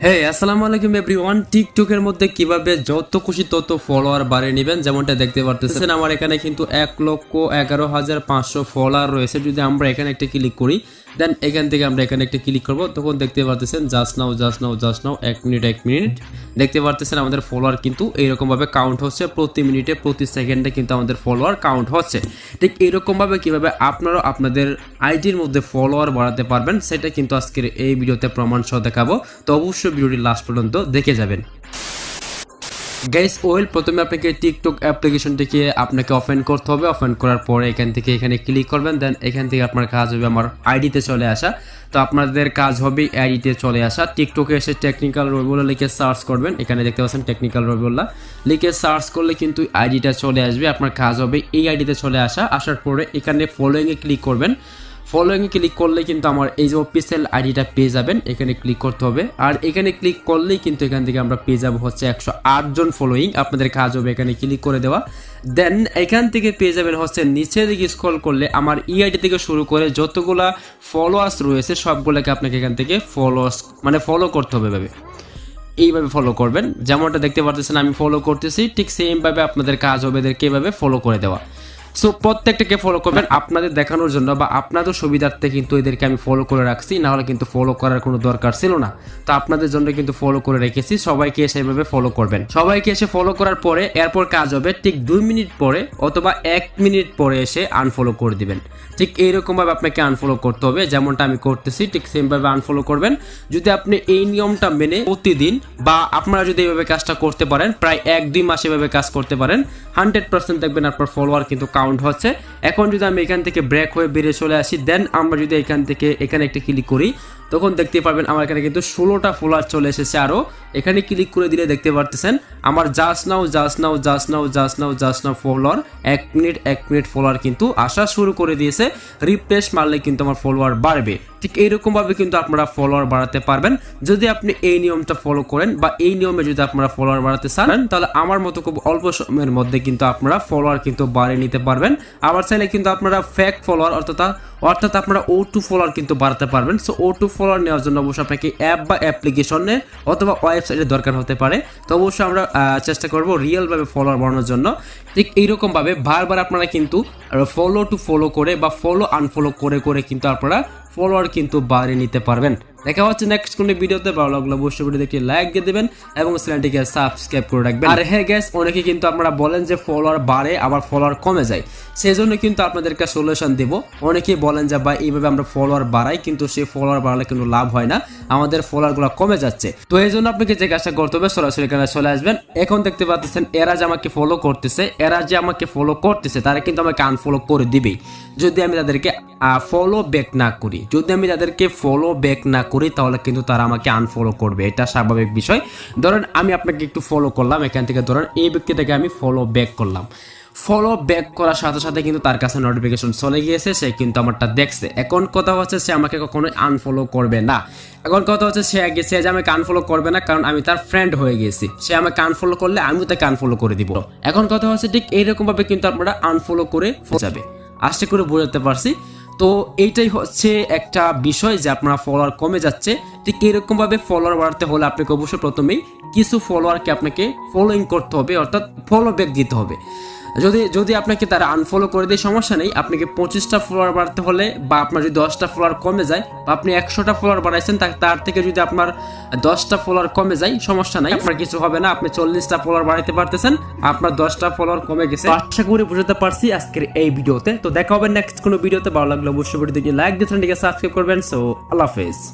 হে আসসালামু আলাইকুম এভরিওয়ান টিকটকের মধ্যে কীভাবে যত খুশি তত ফলোয়ার বাড়িয়ে নেবেন যেমনটা দেখতে পারতেছেন আমার এখানে কিন্তু এক লক্ষ এগারো হাজার পাঁচশো ফলোয়ার রয়েছে। যদি আমরা এখানে একটা ক্লিক করি দেন এখান থেকে আমরা এখানে একটা ক্লিক করব। তখন দেখতে পারতেছেন just now just now just now এক মিনিট এক মিনিট। দেখতে পারতেছেন আমাদের ফলোয়ার কিন্তু এইরকমভাবে কাউন্ট হচ্ছে। প্রতি মিনিটে প্রতি সেকেন্ডে কিন্তু আমাদের ফলোয়ার কাউন্ট হচ্ছে। ঠিক এইরকমভাবে কীভাবে আপনারাও আপনাদের আইডির মধ্যে ফলোয়ার বাড়াতে পারবেন সেটা কিন্তু আজকের এই ভিডিওতে প্রমাণ সহ দেখাবো। তো অবশ্যই ভিডিওটি লাস্ট পর্যন্ত দেখে যাবেন। গাইস ওয়েল প্রথমে আপনাকে টিকটক অ্যাপ্লিকেশন অ্যাপ্লিকেশনটিকে আপনাকে ওপেন করতে হবে। ওপেন করার পরে এখান থেকে এখানে ক্লিক করবেন। দেন এখান থেকে আপনার কাজ হবে আমার আইডিতে চলে আসা। তো আপনাদের কাজ হবে আইডিতে চলে আসা। টিকটকে এসে টেকনিক্যাল রবিউল্লা লিখে সার্চ করবেন। এখানে দেখতে পাচ্ছেন টেকনিক্যাল রবিউল্লা লিখে সার্চ করলে কিন্তু আইডিটা চলে আসবে। আপনার কাজ হবে এই আইডিতে চলে আসা। আসার পরে এখানে ফলোয়িংয়ে ক্লিক করবেন। ফলোয়িং ক্লিক করলে কিন্তু আমার এই যে অফিসিয়াল আইডিটা পেয়ে যাবেন, এখানে ক্লিক করতে হবে। আর এখানে ক্লিক করলেই কিন্তু এখান থেকে আমরা পেয়ে যাব হচ্ছে একশো জন ফলোয়িং আপনাদের কাজ হবে এখানে ক্লিক করে দেওয়া। দেন এখান থেকে পেয়ে যাবেন হচ্ছে নিচের দিকে স্ক্রল করলে আমার ই ইআইডি থেকে শুরু করে যতগুলা ফলোয়ার্স রয়েছে, সবগুলোকে আপনাকে এখান থেকে ফলোয়ার্স মানে ফলো করতে হবে ভাবে এইভাবে ফলো করবেন। যেমনটা দেখতে পারতেছেন, আমি ফলো করতেছি। ঠিক সেমভাবে আপনাদের কাজ হবে এদেরকে এভাবে ফলো করে দেওয়া। সো প্রত্যেকটাকে ফলো করবেন আপনাদের দেখানোর জন্য বা আপনাদের সুবিধার্থে কিন্তু এদেরকে আমি ফলো করে রাখছি না হলে কিন্তু ফলো করার কোনো দরকার ছিল না। তো আপনাদের জন্য কিন্তু ফলো করে রেখেছি, সবাইকে সেভাবে ফলো করবেন। সবাইকে এসে ফলো করার পরে এরপর কাজ হবে ঠিক দুই মিনিট পরে অথবা এক মিনিট পরে এসে আনফলো করে দিবেন। ঠিক এইরকমভাবে আপনাকে আনফলো করতে হবে, যেমনটা আমি করতেছি, ঠিক সেমভাবে আনফলো করবেন। যদি আপনি এই নিয়মটা মেনে প্রতিদিন বা আপনারা যদি এইভাবে কাজটা করতে পারেন, প্রায় এক দুই মাস এভাবে কাজ করতে পারেন হান্ড্রেড পার্সেন্ট দেখবেন আপনার ফলোয়ার কিন্তু কাউন্ট হচ্ছে। এখন যদি আমি এখান থেকে ব্রেক হয়ে বেরিয়ে চলে আসি দেন আমরা যদি এখান থেকে, এখানে একটা ক্লিক করি তখন দেখতে পারবেন আমার এখানে কিন্তু ষোলোটা ফলোয়ার চলে এসেছে আরও এখানে ক্লিক করে দিলে দেখতে পারতেছেন, আমার just now just now just now just now just now follower এক মিনিট এক মিনিট ফলোয়ার কিন্তু আসা শুরু করে দিয়েছে। রিপ্লেস মারলে কিন্তু আমার ফলোয়ার বাড়বে। ঠিক এইরকমভাবে কিন্তু আপনারা ফলোয়ার বাড়াতে পারবেন। যদি আপনি এই নিয়মটা ফলো করেন বা এই নিয়মে যদি আপনারা ফলোয়ার বাড়াতে চান, তাহলে আমার মতো খুব অল্প সময়ের মধ্যে কিন্তু আপনারা ফলোয়ার কিন্তু বাড়িয়ে নিতে পারবেন। আবার চাইলে কিন্তু আপনারা ফেক ফলোয়ার অর্থাৎ অর্থাৎ আপনারা ও টু ফলোয়ার কিন্তু বাড়াতে পারবেন। সো ও টু ফলোয়ার নেওয়ার জন্য অবশ্যই আপনাকে অ্যাপ বা অ্যাপ্লিকেশনে অথবা ওয়েবসাইটের দরকার হতে পারে। তো অবশ্যই আমরা চেষ্টা করব রিয়েলভাবে ফলোয়ার বাড়ানোর জন্য। ঠিক এইরকমভাবে বারবার আপনারা কিন্তু ফলো টু ফলো করে বা ফলো আনফলো করে করে কিন্তু আপনারা ফলোয়ার কিন্তু বাড়িয়ে নিতে পারবেন। দেখা হচ্ছে নেক্সট কোনো ভিডিওতে ভালো লাগল অবশ্যই ভিডিওতে একটি লাইক দিয়ে দেবেন এবং চ্যানেলটিকে সাবস্ক্রাইব করে রাখবেন। আর হ্যাঁ গ্যাস অনেকে কিন্তু আপনারা বলেন যে ফলোয়ার বাড়ে, আবার ফলোয়ার কমে যায়। সেই জন্য কিন্তু আপনাদেরকে সলিউশন দেবো। অনেকেই বলেন যে, ভাই, এইভাবে আমরা ফলোয়ার বাড়াই, কিন্তু সেই ফলোয়ার বাড়ালে কিন্তু লাভ হয় না। আমাদের ফলোয়ারগুলো কমে যাচ্ছে। তো এই জন্য আপনাকে যে কাজটা করতে হবে, সরাসরি এখানে চলে আসবেন। এখন দেখতে পাচ্ছেন, এরা যে আমাকে ফলো করতেছে, এরা যে আমাকে ফলো করতেছে, তারা কিন্তু আমাকে আনফলো করে দিবে। যদি আমি তাদেরকে ফলো ব্যাক না করি, যদি আমি তাদেরকে ফলো ব্যাক না করি, তাহলে কিন্তু তারা আমাকে আনফলো করবে। এটা স্বাভাবিক বিষয়। ধরেন আমি আপনাকে একটু ফলো করলাম, এখান থেকে ধরেন এই ব্যক্তিটাকে আমি ফলো ব্যাক করলাম। ফলো ব্যাক করার সাথে সাথে কিন্তু তার কাছে নোটিফিকেশন চলে গিয়েছে, সে কিন্তু আমারটা দেখছে। এখন কথা হচ্ছে সে আমাকে কখনো আনফলো করবে না। এখন কথা হচ্ছে সে সে যে আমাকে আনফলো করবে না, কারণ আমি তার ফ্রেন্ড হয়ে গেছি। সে আমাকে আনফলো করলে আমিও তাকে আনফলো করে দিব। এখন কথা হচ্ছে ঠিক এইরকম ভাবে কিন্তু আপনারা আনফলো করে যাবে। আশা করে বোঝাতে পারছি। তো এইটাই হচ্ছে একটা বিষয় যে আপনার ফলোয়ার কমে যাচ্ছে। ঠিক এরকমভাবে ফলোয়ার বাড়াতে হলে আপনাকে অবশ্যই প্রথমেই কিছু ফলোয়ারকে আপনাকে ফলোইং করতে হবে, অর্থাৎ ফলো ব্যাক দিতে হবে। যদি যদি আপনাকে তারা আনফলো করে দেয়, সমস্যা নেই। আপনাকে পঁচিশটা ফলোয়ার বাড়তে হলে বা আপনার যদি দশটা ফলোয়ার কমে যায়, বা আপনি একশোটা ফলোয়ার বাড়াইছেন তার থেকে যদি আপনার দশটা ফলোয়ার কমে যায়, সমস্যা নাই। আপনার কিছু হবে না, আপনি চল্লিশটা ফলোয়ার বাড়াইতে পারতেছেন, আপনার দশটা ফলোয়ার কমে গেছে। আশা করি বুঝতে পারছি আজকের এই ভিডিওতে। তো দেখা হবে নেক্সট কোনো ভিডিওতে। ভালো লাগল অবশ্যই ভিডিওতে লাইক দিয়ে সাবস্ক্রাইব করবেন। সো আল্লাহ হাফেজ।